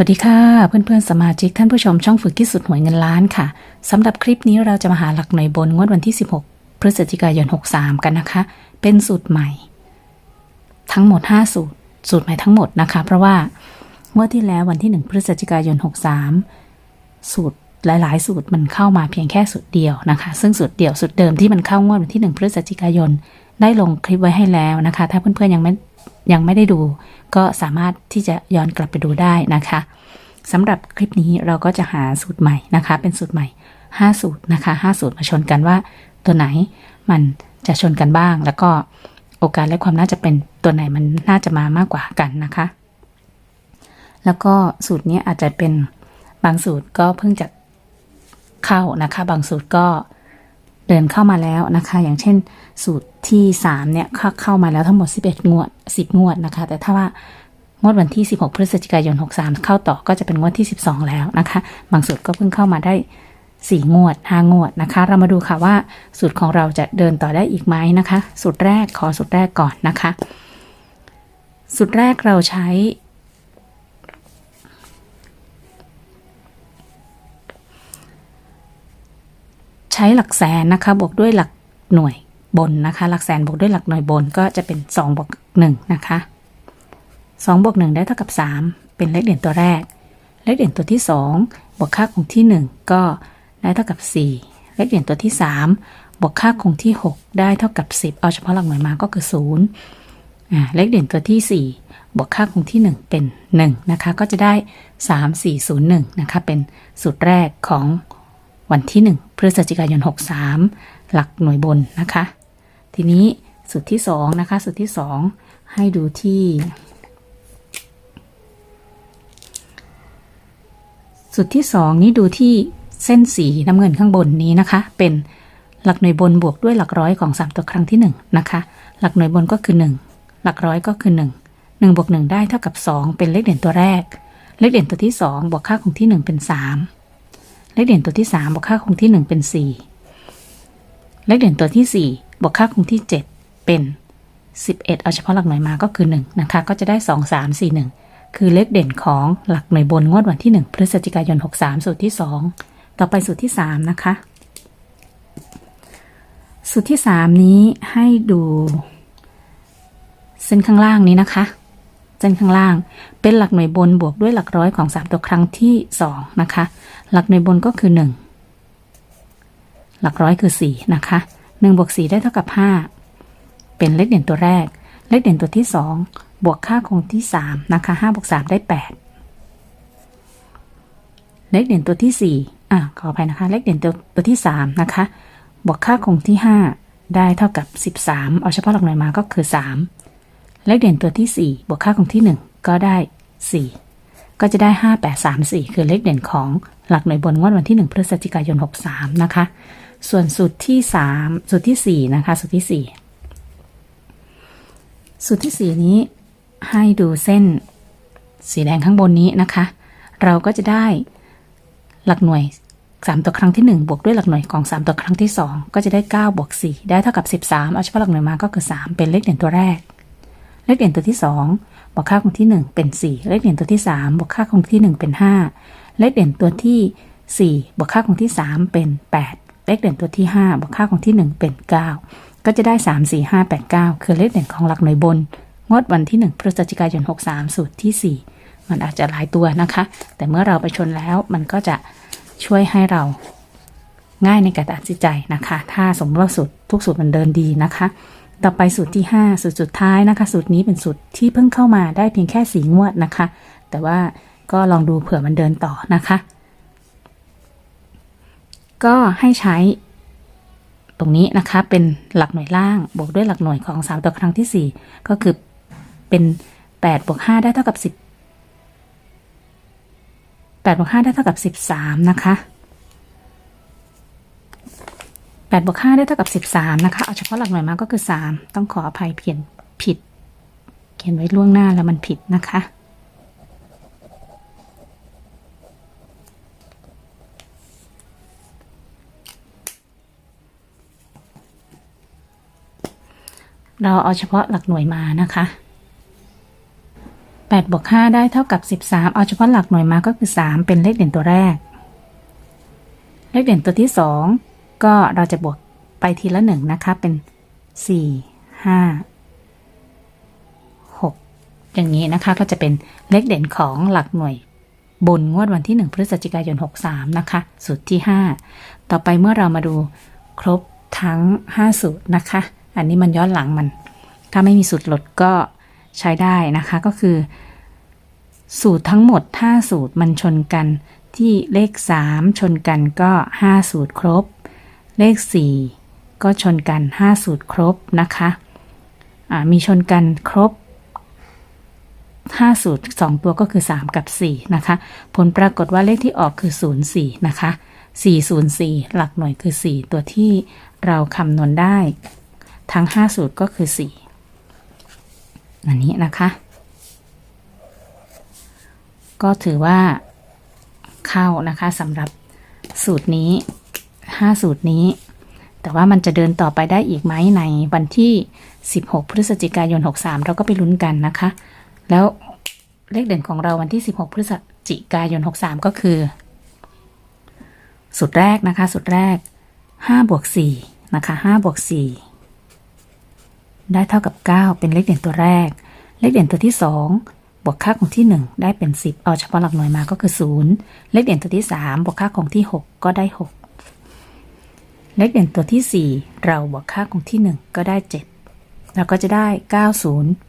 สวัสดีค่ะ เพื่อนๆ สมาชิกท่านผู้ชมช่องฝึกที่สุดหวยเงินล้านค่ะสำหรับคลิปนี้เราจะมาหาหลักหน่วยบนงวดวันที่ 16 พฤศจิกายน 63 กันนะคะ เป็นสูตรใหม่ ทั้งหมด 5 สูตร สูตรใหม่ทั้งหมดนะคะ เพราะว่างวดที่แล้ววันที่ 1 พฤศจิกายน 63 สูตรหลาย ๆ สูตรมันเข้ามาเพียงแค่สูตรเดียวนะคะ ซึ่งสูตรเดียวสูตรเดิมที่มันเข้างวดวันที่ 1 พฤศจิกายนได้ลงคลิปไว้ให้แล้วนะคะ ถ้าเพื่อนๆยังไม่ ยังไม่ได้ดู ก็สามารถที่จะย้อนกลับไปดูได้นะคะสำหรับคลิปนี้เราก็จะหาสูตรใหม่นะคะ เป็นสูตรใหม่ 5 สูตรนะคะ5สูตรมาชนกันว่า ตัวไหนมันจะชนกันบ้าง แล้วก็โอกาสและความน่าจะเป็นตัวไหนมันน่าจะมามากกว่ากันนะคะ แล้วก็สูตรนี้อาจจะเป็นบางสูตรก็เพิ่งจะเข้านะคะ บางสูตรก็เดินเข้ามาแล้วนะคะ อย่างเช่นสูตร ที่3เนี่ยเข้าเข้ามาแล้วทั้งหมด11งวด10งวดนะคะ แต่ถ้าว่างวดวันที่ 16 พฤศจิกายน 63 เข้าต่อก็จะเป็นงวดที่ 12 แล้วนะคะ บางสูตรก็เพิ่งเข้ามาได้ 4 งวด 5 งวดนะคะ เรามาดูค่ะว่าสูตรของเราจะเดินต่อได้อีกไหมนะคะ สูตรแรกขอสูตรแรกก่อนนะคะ สูตรแรกเราใช้ ใช้หลักแสนนะคะ บวกด้วยหลักหน่วย บนนะคะ หลักแสนบวกด้วยหลักหน่วยบนก็จะเป็น2บวก1นะคะ2บวก1ได้เท่ากับ 3 เป็นเลขเด่นตัวแรก เลขเด่นตัวที่ 2 บวกค่าคงที่ 1 ก็ได้เท่ากับ 4 เลขเด่นตัวที่ 3 บวกค่าคงที่ 6 ได้เท่ากับ 10 เอาเฉพาะหลักหน่วยมาก็คือ0อ่าเลขเด่นตัวที่ 4 บวกค่าคงที่ 1 เป็น 1 นะคะ ก็จะได้ 3 4 0 1 นะคะ เป็นสูตรแรกของวันที่ 1 พฤศจิกายน 63 หลักหน่วยบนนะคะ ทีนี้สูตรที่2นะคะ สูตรที่2ให้ดูที่ สูตรที่2นี้ดูที่เส้นสีน้ำเงินข้างบนนี้นะคะ เป็นหลักหน่วยบนบวกด้วยหลักร้อยของ 3 ตัวครั้งที่ 1 นะคะ หลักหน่วยบนก็คือ 1 หลักร้อยก็คือ 1 1บวก1ได้เท่ากับ 2 เป็นเลขเด่นตัวแรก เลขเด่นตัวที่ 2 บวกค่าคงที่ 1 เป็น 3 เลขเด่นตัวที่ 3 บวกค่าคงที่ 1 เป็น 4 เลขเด่นตัวที่ 4 บวกค่าคงที่ 7 เป็น 11 เอาเฉพาะหลักหน่วยมาก็คือ 1 นะคะ ก็จะได้ 2 3 4 1 คือเลขเด่นของหลักหน่วยบนงวดวันที่ 1 พฤศจิกายน 63 สูตรที่ 2 ต่อไปสูตรที่ 3 นะคะ สูตรที่ 3 นี้ให้ดู เส้นข้างล่างนี้นะคะเส้นข้างล่าง เป็นหลักหน่วยบนบวกด้วยหลักร้อยของ 3 ตัวครั้งที่ 2 นะคะ หลักหน่วยบนก็คือ 1 หลักร้อยคือ 4 นะคะ 1บวก4ได้เท่ากับ 5 เป็นเลขเด่นตัวแรก เลขเด่นตัวที่ 2 บวกค่าคงที่ 3 นะคะ5บวก3ได้ 8 เลขเด่นตัวที่ 4 อะขออภัยนะคะ เลขเด่นตัวตัวที่ 3 นะคะ บวกค่าคงที่ 5 ได้เท่ากับ 13 เอาเฉพาะหลักหน่วยมาก็คือ 3 เลขเด่นตัวที่ 4 บวกค่าคงที่ 1 ก็ได้ 4 ก็จะได้ 5 8 3 4 คือเลขเด่นของหลักหน่วยบนงวดวันที่ 1 พฤศจิกายน 63 นะคะ ส่วนสูตรที่3สูตรที่4นะคะ สูตรที่4สูตรที่4นี้ให้ดูเส้นสีแดงข้างบนนี้นะคะ เราก็จะได้หลักหน่วย 3 ตัวครั้งที่ 1 บวกด้วยหลักหน่วยของ 3 ตัวครั้งที่ 2 ก็จะได้ 9 บวก 4 ได้เท่ากับ 13 เอาเฉพาะหลักหน่วยมาก็คือ 3 เป็นเลขเด่นตัวแรก เลขเด่นตัวที่ 2 บวกค่าคงที่ 1 เป็น 4 เลขเด่นตัวที่ 3 บวกค่าคงที่ 1 เป็น 5 เลขเด่นตัวที่ 4 บวกค่าคงที่ 3 เป็น 8 เลขเด่นตัวที่ 5 บวกค่าคงที่ 1 เป็น 9 ก็จะได้ 3 4 5 8 9 คือเลขเด่นของหลักหน่วยบนงวดวันที่ 1 พฤศจิกายน 63 สูตรที่ 4 มันอาจจะหลายตัวนะคะ แต่เมื่อเราไปชนแล้วมันก็จะช่วยให้เราง่ายในการตัดสินใจนะคะ ถ้าสมมติว่าสูตรทุกสูตรมันเดินดีนะคะ ต่อไปสูตรที่ 5 สูตรสุดท้ายนะคะ สูตรนี้เป็นสูตรที่เพิ่งเข้ามาได้เพียงแค่สีงวดนะคะ แต่ว่าก็ลองดูเผื่อมันเดินต่อนะคะ ก็ให้ใช้ ตรงนี้นะคะเป็นหลักหน่วยล่างบวกด้วยหลักหน่วยของ 3 ตัวครั้งที่ 4 ก็คือเป็น8บวก5ได้เท่ากับ 10 8บวก5ได้เท่ากับ 13 นะคะ8บวก5ได้เท่ากับ 13 นะคะ เอาเฉพาะหลักหน่วยมาก็คือ 3 ต้องขออภัยเพียนผิด เขียนไว้ล่วงหน้าแล้วมันผิดนะคะ เราเอาเฉพาะหลักหน่วยมานะคะ8บวก5ได้เท่ากับ 13 เอาเฉพาะหลักหน่วยมาก็คือ 3 เป็นเลขเด่นตัวแรก เลขเด่นตัวที่ 2 ก็เราจะบวกไปทีละหนึ่งนะคะ เป็น 4 5 6 อย่างนี้นะคะก็จะเป็นเลขเด่นของหลักหน่วยบนงวดวันที่ 1 พฤศจิกายน 63 นะคะ สูตรที่ 5 ต่อไปเมื่อเรามาดูครบทั้ง 5 สูตรนะคะ อันนี้มันย้อนหลังมัน ถ้าไม่มีสูตรลดก็ใช้ได้นะคะก็คือ สูตรทั้งหมด 5 สูตรมันชนกันที่เลข 3 ชนกันก็ 5 สูตรครบ เลข 4 ก็ชนกัน 5 สูตรครบนะคะมีชนกันครบ 5 สูตร 2 ตัวก็คือ 3 กับ 4 นะคะ ผลปรากฏว่าเลขที่ออกคือ 04 นะคะ 404 หลักหน่วยคือ 4 ตัวที่เราคำนวณได้ ทั้ง 5 สูตรก็คือ 4 อันนี้นะคะ ก็ถือว่าเข้านะคะสำหรับสูตรนี้ 5 สูตรนี้ แต่ว่ามันจะเดินต่อไปได้อีกไหมในวันที่ 16 พฤศจิกายน 63 เราก็ไปลุ้นกันนะคะ แล้วเลขเด่นของเราวันที่ 16 พฤศจิกายน 63 ก็คือ สูตรแรกนะคะ สูตรแรก5บวก4นะคะ5บวก4 ได้เท่ากับ 9 เป็นเลขเด่นตัวแรก เลขเด่นตัวที่ 2 บวกค่าของที่ 1 ได้เป็น 10 เอาเฉพาะหลักหน่วยมาก็คือ 0 เลขเด่นตัวที่ 3 บวกค่าของที่ 6 ก็ได้ 6 เลขเด่นตัวที่ 4 เราบวกค่าของที่ 1 ก็ได้ 7 เราก็จะได้ 90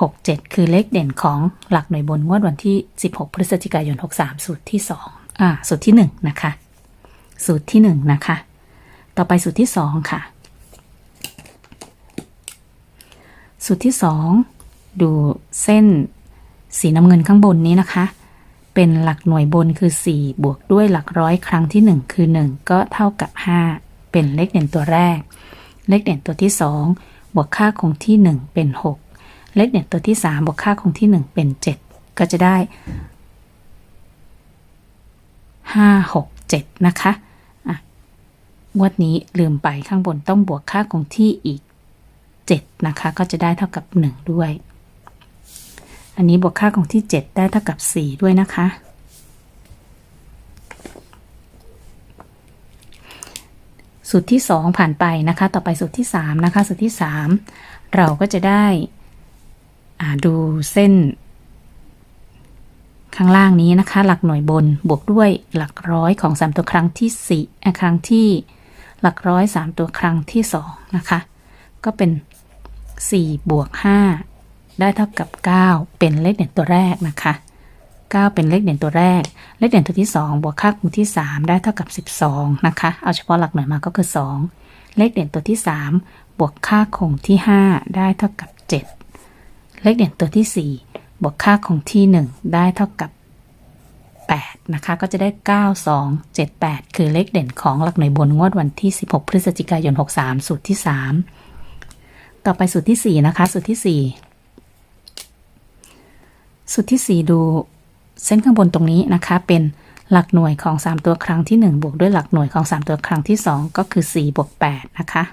67 คือเลขเด่นของหลักหน่วยบนงวดวันที่ 16 พฤศจิกายน 63 สูตรที่ 2 อ่า สูตรที่ 1 นะคะ สูตรที่ 1 นะคะ ต่อไปสูตรที่ 2 ค่ะ สูตรที่ 2 ดูเส้นสีน้ำเงินข้างบนนี้นะคะ เป็นหลักหน่วยบนคือ 4 บวกด้วยหลักร้อยครั้งที่ 1 คือ 1 ก็เท่ากับ 5 เป็นเลขเด่นตัวแรก เลขเด่นตัวที่ 2 บวกค่าคงที่ 1 เป็น 6 เลขเด่นตัวที่ 3 บวกค่าคงที่ 1 เป็น 7 ก็จะได้ 5 6 7 นะคะอะงวดนี้ลืมไปข้างบนต้องบวกค่าคงที่อีก 7 นะคะ ก็จะได้เท่ากับ 1 ด้วย อันนี้บวกค่าของที่ 7 ได้เท่ากับ 4 ด้วยนะคะ สูตรที่ 2 ผ่านไปนะคะ ต่อไปสูตรที่ 3 นะคะ สูตรที่ 3 เราก็จะได้ดูเส้น ข้างล่างนี้นะคะ หลักหน่วยบนบวกด้วยหลักร้อยของ 3 ตัวครั้งที่4อ่ครั้งที่หลักร้อย 3 ตัวครั้งที่ 2 นะคะ ก็เป็น 4 บวก 5 ได้เท่ากับ 9 เป็นเลขเด่นตัวแรกนะคะ 9 เป็นเลขเด่นตัวแรก เลขเด่นตัวที่ 2 บวกค่าคงที่ 3 ได้เท่ากับ 12 นะคะ เอาเฉพาะหลักหน่วยมาก็คือ 2 เลขเด่นตัวที่ 3 บวกค่าคงที่ 5 ได้เท่ากับ 7 เลขเด่นตัวที่ 4 บวกค่าคงที่ 1 ได้เท่ากับ8นะคะก็จะได้ 9 2 7 8 คือเลขเด่นของหลักหน่วยบนงวดวันที่ 16 พฤศจิกายน 63 สูตรที่ 3 ต่อไปสูตรที่4นะคะสูตรที่4สูตรที่4ดูเส้นข้างบนตรงนี้นะคะเป็นหลักหน่วยของ 3 ตัวครั้งที่ 1 บวกด้วยหลักหน่วยของ 3 ตัวครั้งที่ 2 ก็คือ4บวก8นะคะ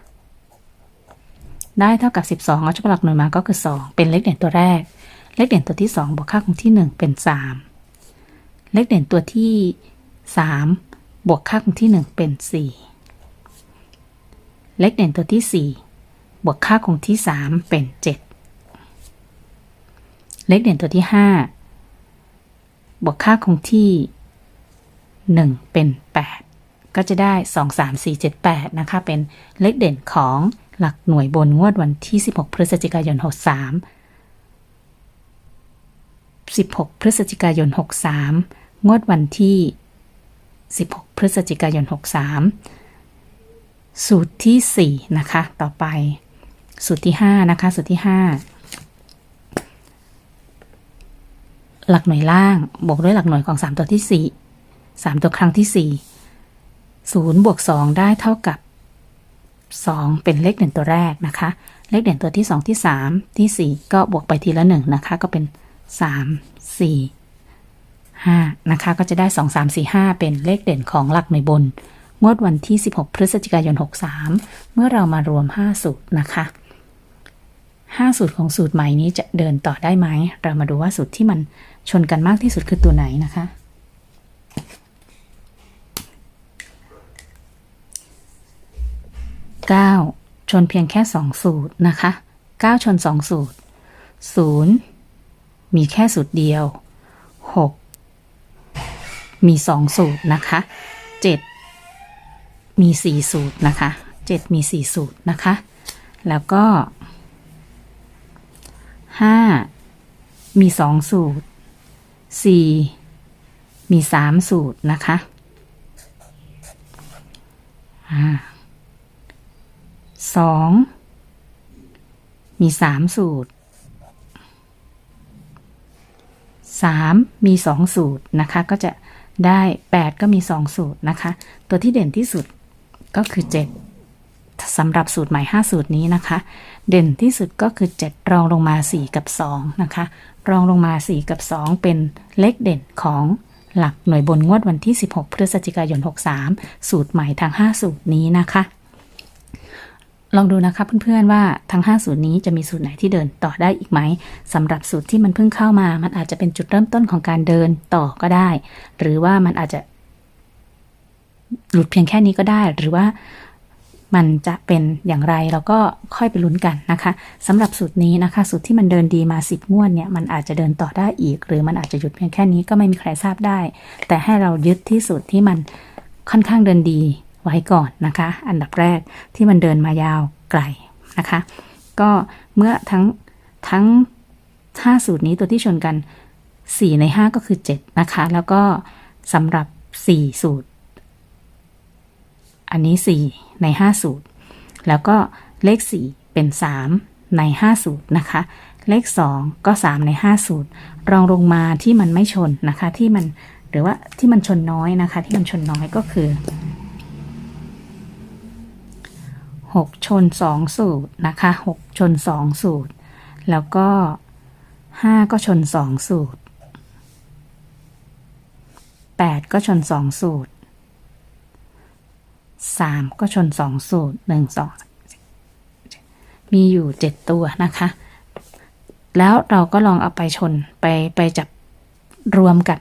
ได้เท่ากับ 12เอาเฉพาะหลักหน่วยมาก็คือ 2 เป็นเลขเด่นตัวแรก เลขเด่นตัวที่ 2 บวกค่าของที่ 1 เป็น 3 เลขเด่นตัวที่ 3 บวกค่าของที่ 1 เป็น 4 เลขเด่นตัวที่ 4 วกค่าคงที่ 3 เป็น 7 เลขเด่นตัวที่ 5 บวกค่าคงที่ 1 เป็น 8 ก็จะได้ 2 3 4 7 8 นะคะ เป็นเลขเด่นของหลักหน่วยบนงวดวันที่ 16 พฤศจิกายน 63 16 พฤศจิกายน 63 งวดวันที่ 16 พฤศจิกายน 63 สูตรที่ 4 นะคะ ต่อไป สูตรที่5นะคะสูตรที่5หลักหน่วยล่าง บวกด้วยหลักหน่วยของ3ตัวที่4 3ตัวครั้งที่4 0บวก2ได้เท่ากับ2เป็นเลขเด่นตัวแรกนะคะ เลขเด่นตัวที่2ที่3ที่4ก็บวกไปทีละ1นะคะ ก็เป็น3 4 5นะคะ ก็จะได้2 3 4 5เป็นเลขเด่นของหลักหน่วยบนงวดวันที่ 16 พฤศจิกายน 63 เมื่อเรามารวม 5 สูตรนะคะ 5 สูตรของสูตรใหม่นี้จะเดินต่อได้ไหม เรามาดูว่าสูตรที่มันชนกันมากที่สุดคือตัวไหนนะคะ 9 ชนเพียงแค่ 2 สูตรนะคะ 9 ชน 2 สูตร 0 มีแค่สูตรเดียว 6 มี 2 สูตรนะคะ 7 มี 4 สูตรนะคะ 7 มี 4 สูตรนะคะ แล้วก็ 5 มี2สูตร 4 มี3สูตรนะคะสองมีสามสูตรสามมีสองสูตรนะคะ ก็จะได้แปดก็มีสองสูตรนะคะ ตัวที่เด่นที่สุดก็คือเจ็ด สำหรับสูตรใหม่ 5 สูตรนี้นะคะ เด่นที่สุดก็คือ 7 รองลงมา 4 กับ 2 นะคะ รองลงมา 4 กับ 2 เป็นเลขเด่นของหลักหน่วยบนงวดวันที่ 16 พฤศจิกายน 63 สูตรใหม่ทั้ง 5 สูตรนี้นะคะ ลองดูนะคะเพื่อนๆว่าทั้ง 5 สูตรนี้จะมีสูตรไหนที่เดินต่อได้อีกไหมสำหรับสูตรที่มันเพิ่งเข้ามา มันอาจจะเป็นจุดเริ่มต้นของการเดินต่อก็ได้ หรือว่ามันอาจจะหลุดเพียงแค่นี้ก็ได้หรือว่า มันจะเป็นอย่างไรเราก็ค่อยไปลุ้นกันนะคะสำหรับสูตรนี้นะคะสูตรที่มันเดินดีมา 10 งวดเนี่ยมันอาจจะเดินต่อได้อีก หรือมันอาจจะหยุดเพียงแค่นี้ก็ไม่มีใครทราบได้ แต่ให้เรายึดที่สูตรที่มันค่อนข้างเดินดีไว้ก่อนนะคะ อันดับแรกที่มันเดินมายาวไกลนะคะ ก็เมื่อทั้งทั้ง 5 สูตรนี้ตัวที่ชนกัน 4 ใน 5 ก็คือ 7 นะคะ แล้วก็สำหรับ 4 สูตร อันนี้ 4 ใน 5 สูตร แล้วก็เลข 4 เป็น 3 ใน 5 สูตรนะคะ เลข 2 ก็ 3 ใน 5 สูตร รองลงมาที่มันไม่ชนนะคะ ที่มันหรือว่าที่มันชนน้อยนะคะ ที่มันชนน้อยก็คือ 6 ชน 2 สูตรนะคะ 6 ชน 2 สูตร แล้วก็ 5 ก็ชน 2 สูตร 8 ก็ชน 2 สูตร 3 ก็ชน 2 สูตร 1 2 มีอยู่ 7 ตัวนะคะ แล้วเราก็ลองเอาไปชนไปไปจับรวมกับ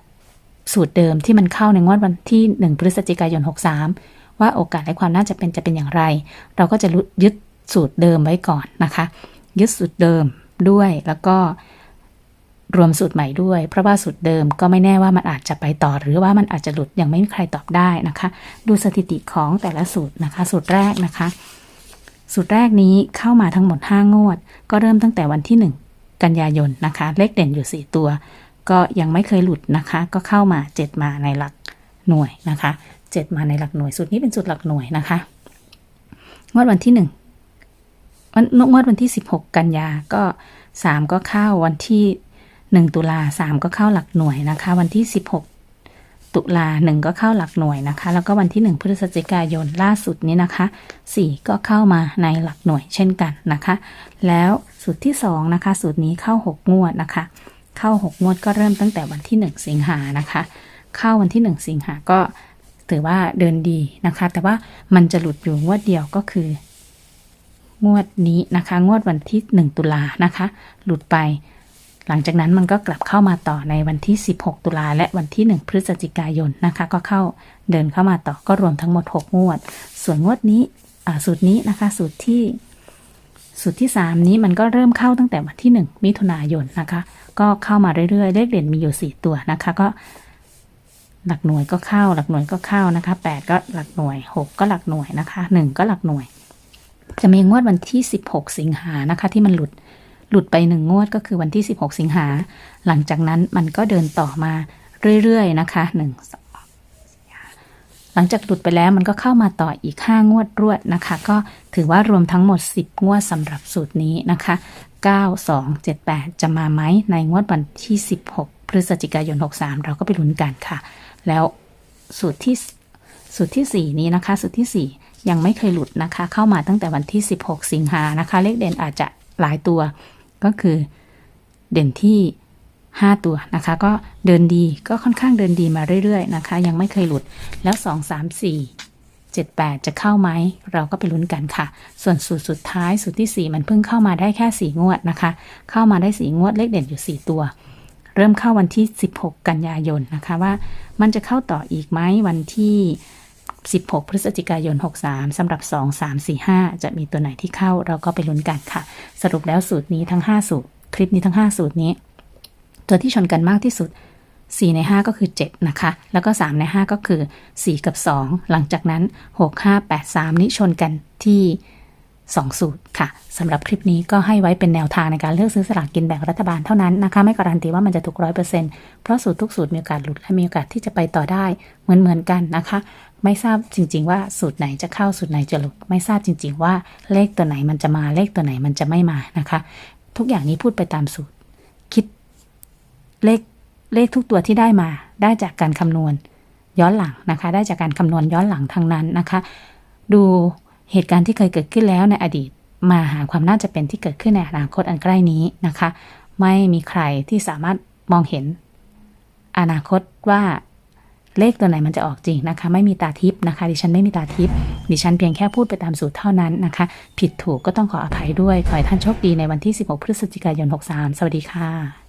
สูตรเดิมที่มันเข้าในงวดวันที่ 1 พฤศจิกายน 63 ว่าโอกาสและความน่าจะเป็นจะเป็นอย่างไร เราก็จะยึดสูตรเดิมไว้ก่อนนะคะ ยึดสูตรเดิมด้วยแล้วก็ รวมสูตรใหม่ด้วย เพราะว่าสูตรเดิมก็ไม่แน่ว่ามันอาจจะไปต่อ หรือว่ามันอาจจะหลุดยังไม่มีใครตอบได้นะคะ ดูสถิติของแต่ละสูตรนะคะ สูตรแรกนะคะ สูตรแรกนี้เข้ามาทั้งหมด 5 งวด ก็เริ่มตั้งแต่วันที่ 1 กันยายนนะคะ เลขเด่นอยู่ 4 ตัว ก็ยังไม่เคยหลุดนะคะ ก็เข้ามา 7 มาในหลักหน่วยนะคะ 7 มาในหลักหน่วยสูตรนี้เป็นสูตรหลักหน่วยนะคะงวดวันที่1วันงวดวันที่ 16 กันยาก็ 3 ก็เข้าวันที่ 1 ตุลา3ก็เข้าหลักหน่วยนะคะ วันที่ 16 ตุลา1ก็เข้าหลักหน่วยนะคะ แล้วก็วันที่ 1พฤศจิกายนล่าสุดนี้นะคะ 4 ก็เข้ามาในหลักหน่วยเช่นกันนะคะ แล้วสูตรที่2นะคะสูตรนี้เข้า 6 งวดนะคะ เข้า 6 งวดก็เริ่มตั้งแต่วันที่ 1 สิงหานะคะ เข้าวันที่ 1 สิงหาก็ถือว่าเดินดีนะคะ แต่ว่ามันจะหลุดอยู่งวดเดียวก็คืองวดนี้นะคะ งวดวันที่ 1 ตุลานะคะ หลุดไป หลังจากนั้นมันก็กลับเข้ามาต่อในวันที่ 16 ตุลาและวันที่ 1 พฤศจิกายนนะคะ ก็เข้าเดินเข้ามาต่อก็รวมทั้งหมด 6 งวด ส่วนงวดนี้สูตรนี้นะคะ สูตรที่สูตรที่ 3 นี้มันก็เริ่มเข้าตั้งแต่วันที่ 1 มิถุนายนนะคะ ก็เข้ามาเรื่อยๆ เลขเด่นมีอยู่ 4 ตัวนะคะ ก็หลักหน่วยก็เข้า หลักหน่วยก็เข้านะคะ 8 ก็หลักหน่วย 6 ก็หลักหน่วยนะคะ 1 ก็หลักหน่วย จะมีงวดวันที่ 16 สิงหานะคะ ที่มันหลุด หลุดไปหนึ่งงวดก็คือวันที่ 16 สิงหา หลังจากนั้นมันก็เดินต่อมาเรื่อยๆนะคะ1 2หลังจากหลุดไปแล้วมันก็เข้ามาต่ออีก 5 งวดรวดนะคะ ก็ถือว่ารวมทั้งหมด 10 งวดสำหรับสูตรนี้นะคะ 9 2 7 8 จะมาไหมในงวดวันที่ 16 พฤศจิกายน 63 เราก็ไปลุ้นกันค่ะ แล้วสูตรที่สูตรที่ 4 นี้นะคะ สูตรที่ 4 ยังไม่เคยหลุดนะคะ เข้ามาตั้งแต่วันที่ 16 สิงหานะคะ เลขเด่นอาจจะหลายตัว ก็คือเด่นที่ 5 ตัวนะคะ ก็เดินดีก็ค่อนข้างเดินดีมาเรื่อยๆนะคะ ยังไม่เคยหลุดแล้ว 2 3 4 78 จะเข้าไหม เราก็ไปลุ้นกันค่ะ ส่วนสูตรสุดท้ายสูตรทีสี่4 มันเพิ่งเข้ามาได้แค่ 4 งวดนะคะ เข้ามาได้ 4 งวดเลขเด่นอยู่ 4 ตัว เริ่มเข้าวันที่ 16 กันยายนนะคะว่ามันจะเข้าต่ออีกไหมวันที่ 16 พฤศจิกายน 63สำหรับ 2 3 4 5 จะมีตัวไหนที่เข้าเราก็ไปลุ้นกันค่ะ สรุปแล้วสูตรนี้ทั้ง 5 สูตร คลิปนี้ทั้ง 5 สูตรนี้ ตัวที่ชนกันมากที่สุด 4 ใน 5 ก็คือ 7 นะคะ แล้วก็ 3 ใน 5 ก็คือ 4 กับ 2 หลังจากนั้น 6 5 8 3 นี้ชนกันที่ 2 สูตรค่ะสำหรับคลิปนี้ก็ให้ไว้เป็นแนวทางในการเลือกซื้อสลากกินแบ่งรัฐบาลเท่านั้นนะคะ ไม่การันตีว่ามันจะถูกร้อยเปอร์เซ็นต์เพราะสูตรทุกสูตรมีโอกาสหลุดและมีโอกาสที่จะไปต่อได้เหมือนเหมือนกันนะคะ ไม่ทราบจริง ๆ ว่าสูตรไหนจะเข้าสูตรไหนจะหลุด ไม่ทราบจริง ๆ ว่าเลขตัวไหนมันจะมาเลขตัวไหนมันจะไม่มานะคะ ทุกอย่างนี้พูดไปตามสูตร คิดเลขเลขทุกตัวที่ได้มา ได้จากการคำนวณย้อนหลังนะคะ ได้จากการคำนวณย้อนหลังทางนั้นนะคะ ดูเหตุการณ์ที่เคยเกิดขึ้นแล้วในอดีตมาหาความน่าจะเป็นที่เกิดขึ้นในอนาคตอันใกล้นี้นะคะ ไม่มีใครที่สามารถมองเห็นอนาคตว่า เลขตัวไหนมันจะออกจริงนะคะ ไม่มีตาทิพย์นะคะ ดิฉันไม่มีตาทิพย์ดิฉันเพียงแค่พูดไปตามสูตรเท่านั้นนะคะ ผิดถูกก็ต้องขออภัยด้วย ขอให้ท่านโชคดีในวันที่ 16 พฤศจิกายน 63 สวัสดีค่ะ